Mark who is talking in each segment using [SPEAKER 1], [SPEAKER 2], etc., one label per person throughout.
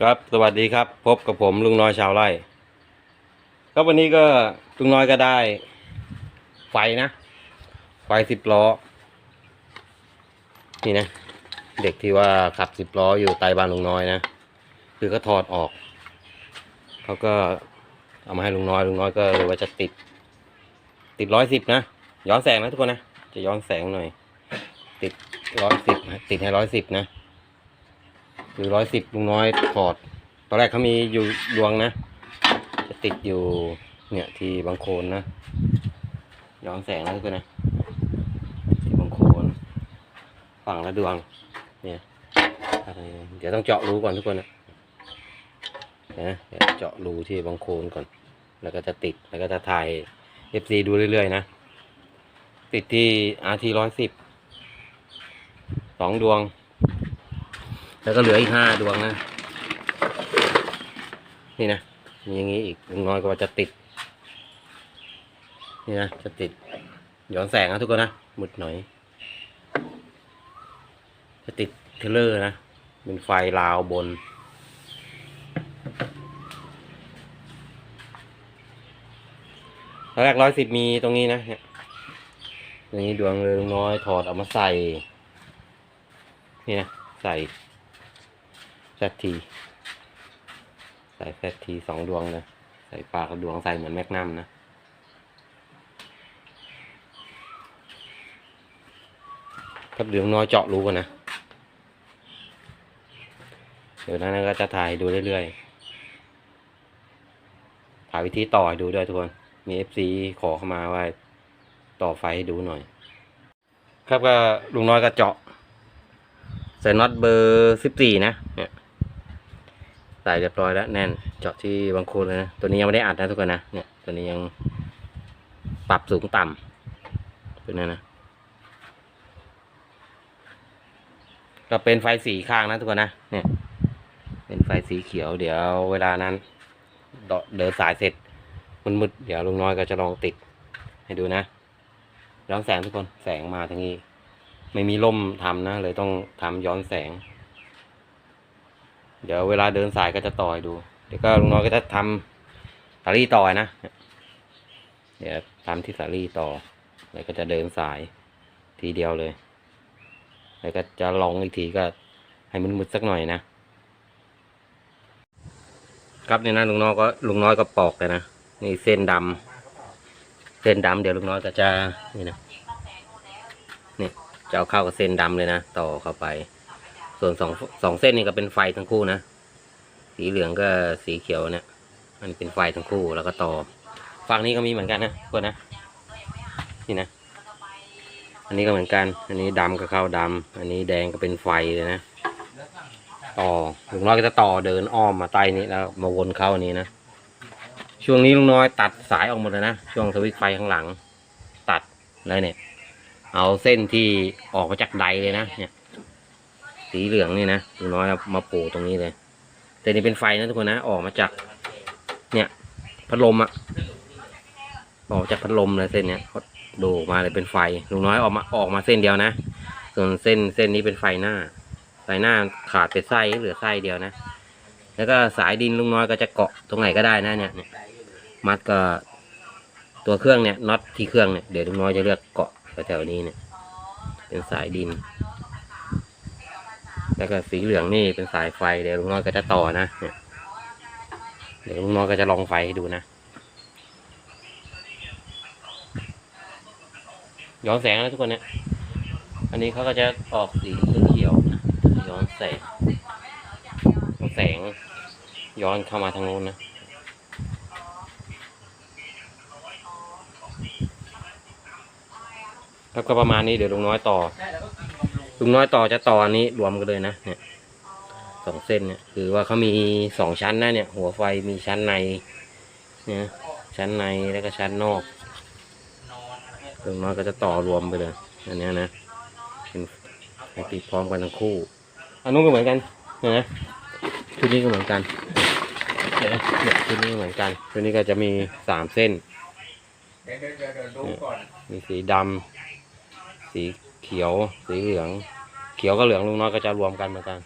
[SPEAKER 1] ครับสวัสดีครับ พบกับผมลุงน้อยชาวไร่ครับวันนี้ก็ลุงน้อยก็ได้ ไฟนะ ไฟสิบล้อ นี่นะ เด็กที่ว่าขับสิบล้ออยู่ใต้บ้านลุงน้อยนะ คือก็ถอดออก เขาก็เอามาให้ลุงน้อยลุงน้อยก็เลยว่าจะติด ติดร้อยสิบนะ ย้อนแสงนะทุกคนนะ จะย้อนแสงหน่อย ติดร้อยสิบติดให้ร้อยสิบนะ คือร้อยสิบลุงน้อยถอด ตอนแรกเขามีอยู่ดวงนะ จะติดอยู่เนี่ยที่บางโคนนะ ย้อนแสงนะทุกคนนะ ที่บางโคนฝั่งละดวง เนี่ย เดี๋ยวต้องเจาะรูก่อนทุกคนนะนะเจาะรูที่บางโคนก่อน แล้วก็จะติด แล้วก็จะถ่าย FC ดูเรื่อยๆนะ ติดที่ RT ร้อยสิบสองดวง แล้วก็เหลืออีกห้าดวงนะ นี่นะ มีอย่างนี้อีกลุงน้อยก็ว่าจะติด นี่นะ จะติดย้อนแสงนะทุกคนนะมืดหน่อย จะติดเทเลอร์นะ เป็นไฟลาวบน ตอนแรกร้อยสิบมีตรงนี้นะเนี่ยตรงนี้ดวงเลยลุงน้อยถอดเอามาใส่ นี่นะ ใส่ ซทีใส่แซทีสองดวงนะใส่ปากกับดวงใส่เหมือนแมกนัมนะครับเดี๋ยวน้อยเจาะรูกันนะ เดี๋ยวนั้นก็จะถ่ายดูเรื่อยๆถ่ายวิธีต่อให้ดูด้วยทุกคน มีเอฟซีขอเข้ามาว่าต่อไฟให้ดูหน่อย ครับก็ลุงน้อยก็เจาะใส่น็อตเบอร์สิบสี่นะเนี่ย ใส่เรียบร้อยแล้วแน่น เจาะที่บางโคนเลยนะ ตัวนี้ยังไม่ได้อัดนะทุกคนนะ เนี่ย ตัวนี้ยังปรับสูงต่ำเป็นไงนะ ก็เป็นไฟสีข้างนะทุกคนนะ เนี่ย เป็นไฟสีเขียว เดี๋ยวเวลานั้นเดเดินสายเสร็จมันมืดเดี๋ยวลุงน้อยก็จะลองติด ให้ดูนะย้อนแสงทุกคน แสงมาทางนี้ ไม่มีร่มทำนะ เลยต้องทำย้อนแสง เดี๋ยวเวลาเดินสายก็จะต่อยดู เดี๋ยวก็ลุงน้อยก็จะทำสาลี่ต่อยนะ เดี๋ยวทำที่สาลี่ต่อ แล้วก็จะเดินสายทีเดียวเลย แล้วก็จะลองอีกทีก็ให้มันมืดๆสักหน่อยนะ ครับนี่นะลุงน้อยก็ลุงน้อยก็ปอกเลยนะ นี่เส้นดำเส้นดำเดี๋ยวลุงน้อยก็จะนี่นะนี่จะเอาเข้ากับเส้นดำเลยนะ ต่อเข้าไป ส่วนสองสองเส้นนี่ก็เป็นไฟทั้งคู่นะ สีเหลืองก็สีเขียวเนี่ย มันเป็นไฟทั้งคู่แล้วก็ต่อ ฝั่งนี้ก็มีเหมือนกันนะพวกนะ นี่นะ อันนี้ก็เหมือนกัน อันนี้ดำก็เข้าดำอันนี้แดงก็เป็นไฟเลยนะ ต่อลุงน้อยก็จะต่อเดินอ้อมมาใต้นี้แล้วมาวนเข้าอันนี้นะ ช่วงนี้ลุงน้อยตัดสายออกหมดเลยนะ ช่วงสวิตช์ไฟข้างหลัง ตัดเลยเนี่ย เอาเส้นที่ออกมาจากใดเลยนะเนี่ย สีเหลืองนี่นะลุงน้อยเอามาปูตรงนี้เลย แต่นี่เป็นไฟนะทุกคนนะออกมาจาก เนี่ยพัดลมอะออกจากพัดลมเลยเส้นเนี้ยเขาดูออกมาเลยเป็นไฟลุงน้อยออกมาออกมาเส้นเดียวนะ ส่วนเส้นเส้นนี้เป็นไฟหน้าไฟหน้าขาดไปไส้เหลือไส้เดียวนะ แล้วก็สายดินลุงน้อยก็จะเกาะตรงไหนก็ได้นะเนี่ยเนี่ยมัดก็ตัวเครื่องเนี่ยน็อตที่เครื่องเนี่ยเดี๋ยวลุงน้อยจะเลือกเกาะแถวๆนี้เนี่ย เป็นสายดิน แล้วก็สีเหลืองนี่เป็นสายไฟเดี๋ยวลุงน้อยก็จะต่อนะเดี๋ยวลุงน้อยก็จะลองไฟให้ดูนะย้อนแสงนะทุกคนเนี่ยอันนี้เขาก็จะออกสีเขียวนะย้อนแสงแสงย้อนเข้ามาทางโน้นนะแล้วก็ประมาณนี้เดี๋ยวลุงน้อยต่อ ลุงน้อยต่อจะต่ออันนี้รวมกันเลยนะเนี่ยสองเส้นเนี่ยคือว่าเขามีสองชั้นนะเนี่ย หัวไฟมีชั้นในเนี่ยชั้นในแล้วก็ชั้นนอกลุงน้อยก็จะต่อรวมไปเลยอันนี้นะเป็นติดพร้อมกันทั้งคู่อันนู้นก็เหมือนกันนไหมชุดนี้ก็เหมือนกันเนี่ยชุดนี้เหมือนกันชุดนี้ก็จะมีสามเส้น
[SPEAKER 2] เดี๋ยวเดี๋ยวเดี๋ยวเดี๋ยวดูก่อน
[SPEAKER 1] มีสีดำสี เขียวสีเหลือง เขียวกับเหลืองลุงน้อยก็จะรวมกันเหมือนกัน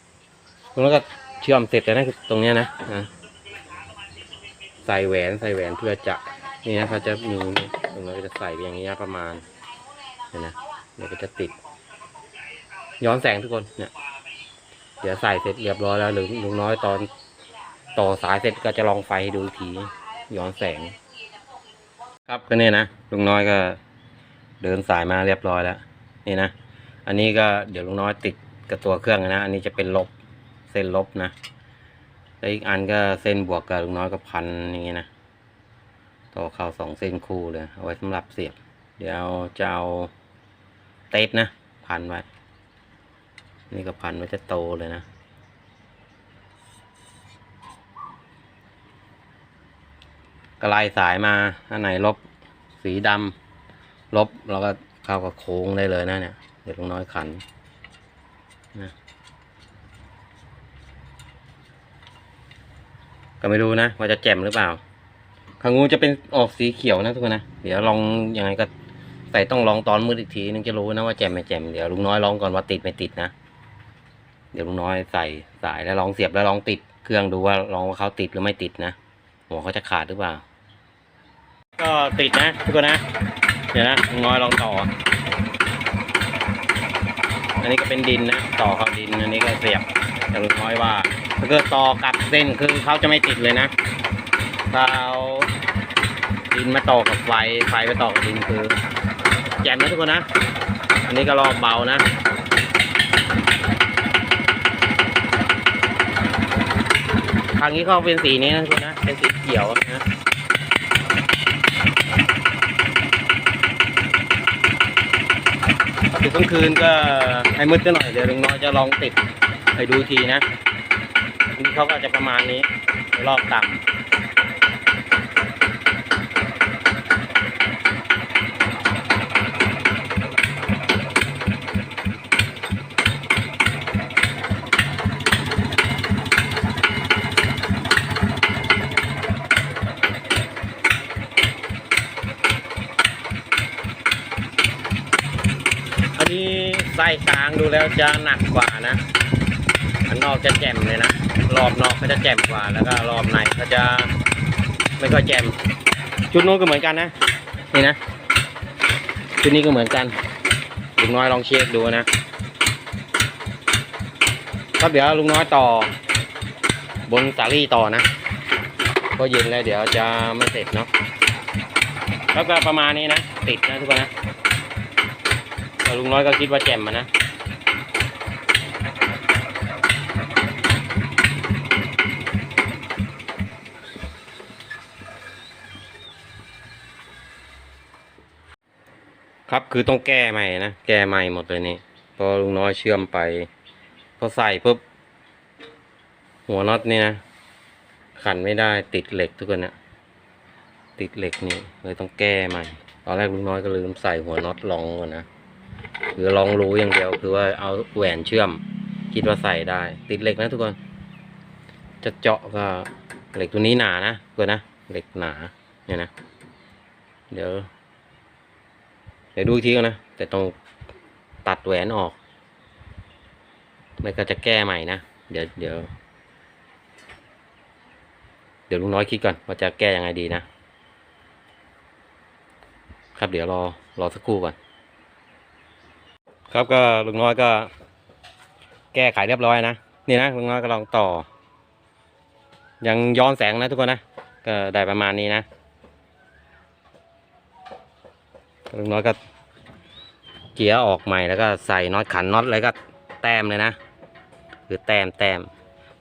[SPEAKER 1] ลุงน้อยก็เชื่อมเสร็จแล้วนะตรงเนี้ยนะนะใส่แหวนใส่แหวนเพื่อจะนี่นะเขาจะมีนี่ตรงนี้ก็จะใส่อย่างนี้นะประมาณเนี่ยนะเดี๋ยวก็จะติด ย้อนแสงทุกคนเนี่ย เดี๋ยวใส่เสร็จเรียบร้อยแล้วหรือลุงน้อยตอนต่อสายเสร็จก็จะลองไฟให้ดูอีกทีย้อนแสง ครับก็เนี่ยนะลุงน้อยก็เดินสายมาเรียบร้อยแล้ว นี่นะ อันนี้ก็เดี๋ยวลุงน้อยติดกับตัวเครื่องนะ อันนี้จะเป็นลบเส้นลบนะแล้วอีกอันก็เส้นบวกกับลุงน้อยก็พันอย่างงี้นะต่อเข้าสองเส้นคู่เลยเอาไว้สำหรับเสียบ เดี๋ยวจะเอาเทปนะ พันไว้ นี่ก็พันไว้จะโตเลยนะก็ไล่สายมาอันไหนลบสีดำลบเราก็ เข้ากับโค้งได้เลยนะเนี่ย เดี๋ยวลุงน้อยขันนะก็ไม่รู้นะว่าจะแจ่มหรือเปล่าขางูจะเป็นออกสีเขียวนะทุกคนนะ เดี๋ยวลองยังไงก็ใส่ต้องลองตอนมืดอีกทีนึงจะรู้นะว่าแจ่มไม่แจ่มเดี๋ยวลุงน้อยลองก่อนว่าติดไม่ติดนะ เดี๋ยวลุงน้อยใส่สายแล้วลองเสียบแล้วลองติดเครื่องดูว่าลองว่าเขาติดหรือไม่ติดนะหัวเขาจะขาดหรือเปล่า ก็ติดนะทุกคนนะ ดี๋ยวนะงอยลองต่อ อันนี้ก็เป็นดินนะต่อเข้าดิน อันนี้ก็เสียบแต่ลุงน้อยว่าถ้าเกิดต่อกับเส้นคือเขาจะไม่ติดเลยนะถ้าเอาดินมาต่อกับไฟไฟไปต่อกับดินคือแจ่มนะทุกคนนะ อันนี้ก็รอบเบานะทางนี้เขาเป็นสีนี้นะทุกคนนะเป็นสีเขียวนะ ถ้าติด กลางคืนก็ให้มืดซะหน่อยเดี๋ยวลุงน้อยจะลองติดให้ดูทีนะนี่เขาก็จะประมาณนี้รอบต่ำอันนี้ไส้กลางดู แล้วจะหนักกว่านะอันนอกจะแจ่มเลยนะ รอบนอกก็จะแจ่มกว่า แล้วก็รอบในก็จะไม่ค่อยแจ่ม ชุดนู้นก็เหมือนกันนะ นี่นะ ชุดนี้ก็เหมือนกันลุงน้อยลองเช็คดูนะครับเดี๋ยวลุงน้อยต่อ บนสาลี่ต่อนะ ก็เย็นแล้วเดี๋ยวจะไม่เสร็จเนาะ แล้วก็ประมาณนี้นะ ติดนะทุกคนนะแต่ลุงน้อยก็คิดว่าแจ่มมานะ ครับคือต้องแก้ใหม่นะแก้ใหม่หมดเลยนี่พอลุงน้อยเชื่อมไป พอใส่ปุ๊บหัวน็อตนี่นะขันไม่ได้ติดเหล็กทุกคนนะติดเหล็กนี่เลยต้องแก้ใหม่ตอนแรกลุงน้อยก็ลืมใส่หัวน็อตลองก่อนนะคือลองรู้อย่างเดียวคือว่าเอาแหวนเชื่อม คิดว่าใส่ได้ ติดเหล็กนะทุกคน จะเจาะก็เหล็กตัวนี้หนานะเพื่อนนะเหล็กหนาเนี่ยนะ เดี๋ยว ดี๋ยวดูอีกทีก่อนนะ แต่ต้องตัดแหวนออกไม่ก็จะแก้ใหม่นะ เดี๋ยวเดี๋ยว เดี๋ยวลุงน้อยคิดก่อนว่าจะแก้ยังไงดีนะ ครับเดี๋ยวรอรอสักครู่ก่อน ครับก็ลุงน้อยก็ แก้ไขเรียบร้อยนะ นี่นะลุงน้อยก็ลองต่อ ยังย้อนแสงนะทุกคนนะ ก็ได้ประมาณนี้นะ ลุงน้อยก็เกียร์ออกใหม่แล้วก็ใส่น็อตขันน็อตอะไรก็แต้มเลยนะคือแต้มแต้ม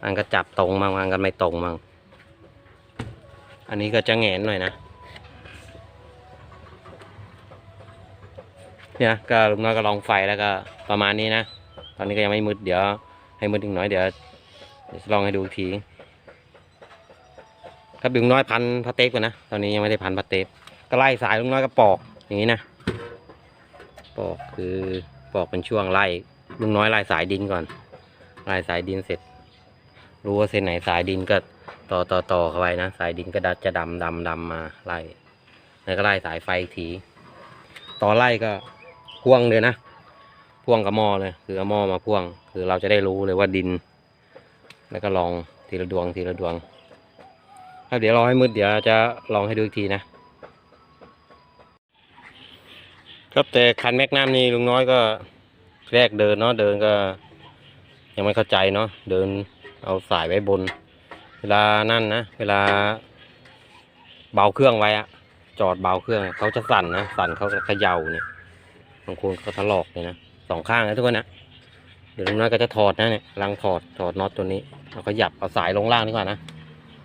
[SPEAKER 1] มันก็จับตรงบางมันก็ไม่ตรงบางอันนี้ก็จะแงนหน่อยนะเนี่ยก็ลุงน้อยก็ลองไฟแล้วก็ประมาณนี้นะ ตอนนี้ก็ยังไม่มืดเดี๋ยว ให้มืดอีกหน่อยเดี๋ยวเดี๋ยวลองให้ดูอีกทีครับลุงน้อยพันพาเทปก่อนนะตอนนี้ยังไม่ได้พันพาเทปก็ไล่สายลุงน้อยก็ปอก อย่างนี้นะ ปอกคือปอกเป็นช่วงไล่ลุงน้อยไล่สายดินก่อนไล่สายดินเสร็จ รู้ว่าเส้นไหนสายดินก็ต่อต่อต่อเข้าไปนะสายดินก็ดัดจะดำดำดำมาไล่แล้วก็ไล่สายไฟอีกทีต่อไล่ก็พ่วงเลยนะพ่วงกับหม้อเลยคือเอาหม้อมาพ่วง คือเราจะได้รู้เลยว่าดิน แล้วก็ลองทีละดวงทีละดวงครับเดี๋ยวรอให้มืดเดี๋ยวจะลองให้ดูอีกทีนะ ครับแต่คันแมกนัมนี่ลุงน้อยก็แรกเดินเนาะเดินก็ ยังไม่เข้าใจเนาะเดินเอาสายไว้บน เวลานั่นนะเวลา เบาเครื่องไว้อะจอดเบาเครื่องเขาจะสั่นนะสั่นเขาจะเขย่าเนี่ยบางคนเขาถลอกเลยนะสองข้างนะทุกคนนะเดี๋ยวลุงน้อยก็จะถอดนะเนี่ยลังถอดถอดน็อตตัวนี้แล้วก็หยับเอาสายลงล่างดีกว่านะ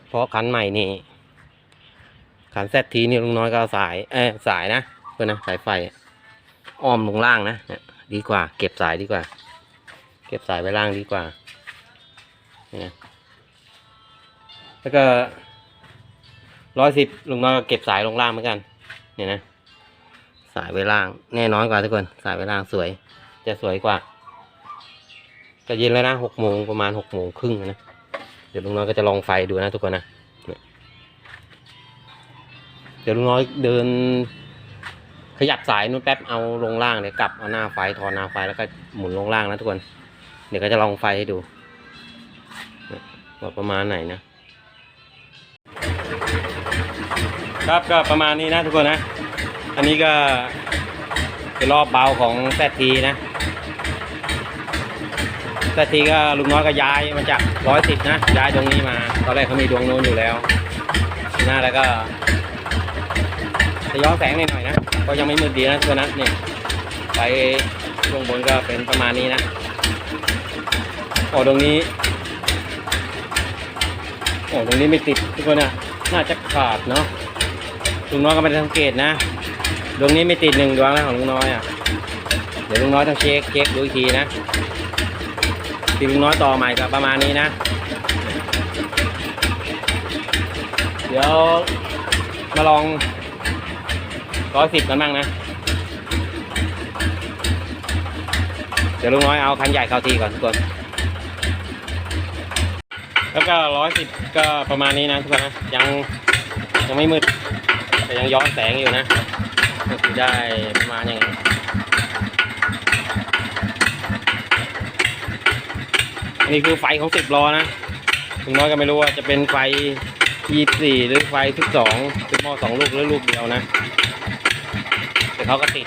[SPEAKER 1] เพราะคันใหม่นี่คันแซทีนี่ลุงน้อยก็เอาสายเออสายนะเพื่อนนะสายไฟ อ้อมลงล่างนะดีกว่า เก็บสายดีกว่า เก็บสายไว้ล่างดีกว่าเนี่ยแล้วก็ร้อยสิบลุงน้อยก็เก็บสายลงล่างเหมือนกัน เนี่ยนะ สายไว้ล่าง แน่นอนกว่าทุกคน สายไว้ล่างสวย จะสวยกว่าก็เย็นแล้วนะหกโมงประมาณหกโมงครึ่งนะ เดี๋ยวลุงน้อยก็จะลองไฟดูนะทุกคนนะ เดี๋ยวลุงน้อยเดิน ขยับสายนู้นแป๊บเอาลงล่างเดี๋ยวกลับเอาหน้าไฟถอนหน้าไฟแล้วก็หมุนลงล่างนะทุกคน เดี๋ยวก็จะลองไฟให้ดูว่าประมาณไหนนะครับก็ประมาณนี้นะทุกคนนะ อันนี้ก็เป็นรอบเบาของแซทีนะแซทีก็ลุงน้อยก็ย้ายมาจากร้อยสิบนะย้ายตรงนี้มา ตอนแรกเขามีดวงโน้นอยู่แล้วหนะแล้วก็ จะย้อนแสงหน่อยๆนะก็ยังไม่มืดดีนะทุกคนนะเนี่ยไปช่วงบนก็เป็นประมาณนี้นะโอ้ตรงนี้โอ้ตรงนี้ไม่ติดทุกคนนะน่าจะขาดเนาะลุงน้อยก็ไม่ได้สังเกตนะดวงนี้ไม่ติดหนึ่งดวงแล้วของลุงน้อยอะเดี๋ยวลุงน้อยต้องเช็คเช็คดูอีกทีนะทีลุงน้อยต่อใหม่ก็ประมาณนี้นะ เดี๋ยวมาลอง ร้อยสิบกันบ้างนะ เดี๋ยวลุงน้อยเอาคันใหญ่เข้าทีก่อนทุกคน แล้วก็ร้อยสิบก็ประมาณนี้นะทุกคนนะ ยังยังไม่มืด แต่ยังย้อนแสงอยู่นะก็คือได้ประมาณอย่างนี้อันนี้คือไฟของสิบล้อนะถึงน้อยก็ไม่รู้ว่าจะเป็นไฟยี่สี่หรือไฟสิบสองเป็นหม้อสองลูกหรือลูกเดียวนะ เขาก็ติด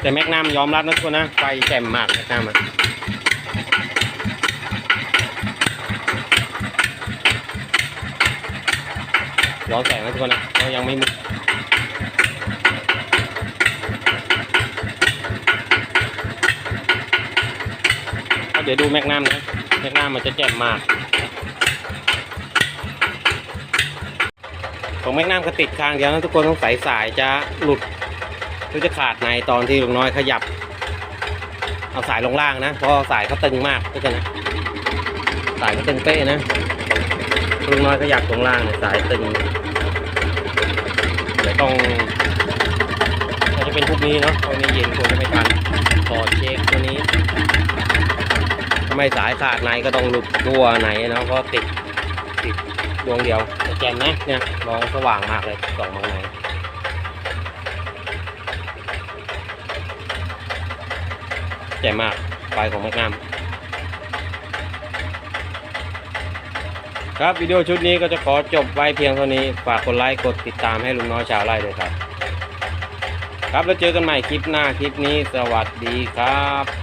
[SPEAKER 1] แต่แมกนัมยอมรับนะทุกคนนะ ไฟแจ่มมากแมกนัมอะย้อนแสงนะทุกคนนะเรายังไม่มืดเดี๋ยวดูแมกนัมนะ แมกนัมมันจะแจ่มมากของแมกนัมก็ติดข้างเดียวนะทุกคนต้องใส่สายจะหลุดหรือจะขาดในตอนที่ลุงน้อยขยับ เอาสายลงล่างนะเพราะสายเขาตึงมากทุกคนนะสายเขาตึงเป๊ะนะลุงน้อยขยับลงล่างเนี่ยสายตึงเดี๋ยวต้องน่าจะเป็นพวกนี้เนาะตอนนี้เย็นควรจะไม่ทันถอดเช็คตัวนี้ ไม่สายขาดในก็ต้องหลุดตัวไหนเนาะก็ติดติดดวงเดียวแต่แกนนะเนี่ยมองสว่างมากเลยส่องมาไหนใหญ่มากไฟของแมกนัมครับวิดีโอชุดนี้ก็จะขอจบไว้เพียงเท่านี้ ฝากกดไลค์กดติดตามให้ลุงน้อยชาวไร่ด้วยครับ ครับแล้วเจอกันใหม่คลิปหน้าคลิปนี้สวัสดีครับ